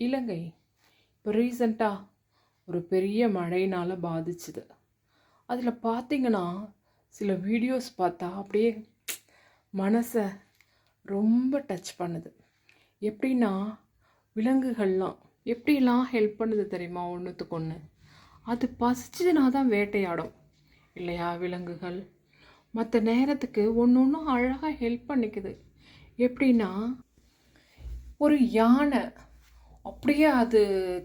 இலங்கை இப்போ ரீசண்டாக ஒரு பெரிய மழையினால் பாதிச்சுது. அதில் பார்த்தீங்கன்னா சில வீடியோஸ் பார்த்தா அப்படியே மனசை ரொம்ப டச் பண்ணுது. எப்படின்னா விலங்குகள்லாம் எப்படிலாம் ஹெல்ப் பண்ணுது தெரியுமா? ஒன்றுத்துக்கு ஒன்று அது பசிச்சதுனா தான் வேட்டையாடும். இல்லையா? விலங்குகள். மற்ற நேரத்துக்கு ஒன்று ஒன்றும் அழகாக ஹெல்ப் பண்ணிக்குது. எப்படின்னா ஒரு யானை அப்படியே அது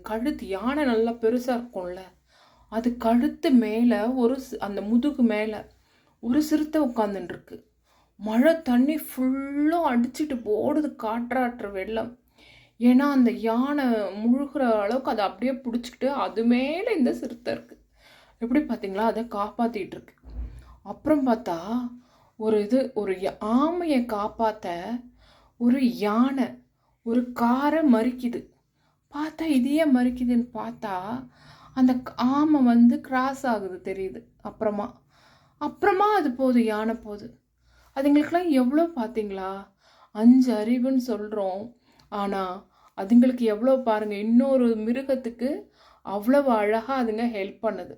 கழுத்து யானை நல்லா பெருசாக இருக்கும்ல. அது கழுத்து மேலே ஒரு அந்த முதுகு மேலே ஒரு சிறுத்தை உட்காந்துட்டுருக்கு மழை தண்ணி ஃபுல்லும் அடிச்சுட்டு போடுது காற்றாற்று வெள்ளம். ஏன்னா அந்த யானை முழுகிற அளவுக்கு அதை அப்படியே பிடிச்சிக்கிட்டு அது மேலே இந்த சிறுத்தை இருக்குது எப்படி பார்த்தீங்களா? அதை காப்பாற்றிட்டு இருக்கு அப்புறம் பார்த்தா ஒரு இது ஒரு ஆமையை காப்பாற்ற ஒரு யானை ஒரு காரை மறிக்குது. பார்த்தா இதையே மறுக்குதுன்னு பார்த்தா அந்த ஆமை வந்து கிராஸ் ஆகுது தெரியுது. அப்புறமா. அப்புறமா அது போகுது யானை போகுது. அதுங்களுக்கெல்லாம் எவ்வளோ பார்த்தீங்களா? அஞ்சு அறிவுன்னு சொல்கிறோம் ஆனால் அதுங்களுக்கு எவ்வளோ பாருங்கள் இன்னொரு மிருகத்துக்கு அவ்வளவு அழகாக அதுங்க ஹெல்ப் பண்ணுது.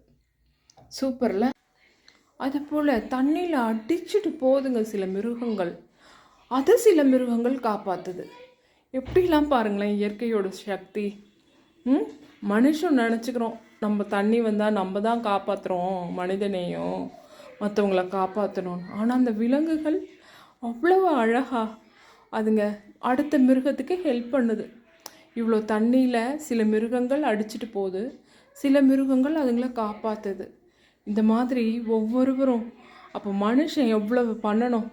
சூப்பரில். அது போல் தண்ணியில் அடிச்சுட்டு போகுதுங்க சில மிருகங்கள். அது சில மிருகங்கள் காப்பாற்றுது எப்படிலாம் பாருங்களேன் இயற்கையோட சக்தி? ம்? மனுஷன் நினச்சிக்கிறோம் நம்ம தண்ணி வந்தால் நம்ம தான் காப்பாற்றுறோம் மனிதனையும் மற்றவங்கள காப்பாற்றணும் ஆனால் அந்த விலங்குகள் அவ்வளவு அழகாக அதுங்க அடுத்த மிருகத்துக்கு ஹெல்ப் பண்ணுது. இவ்வளோ தண்ணியில் சில மிருகங்கள் அடிச்சிட்டு போகுது சில மிருகங்கள் அதுங்கள காப்பாற்றுது இந்த மாதிரி ஒவ்வொருவரும் அப்போ மனுஷன் எவ்வளவு பண்ணணும்?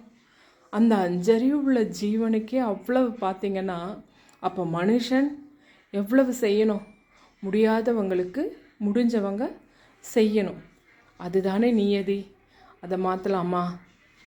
அந்த அஞ்சறிவு உள்ள ஜீவனுக்கே அவ்வளவு பார்த்தீங்கன்னா அப்போ மனுஷன் எவ்வளவு செய்யணும்? முடியாதவங்களுக்கு முடிஞ்சவங்க செய்யணும். அதுதானே நியதி. அதை மாற்றலாமா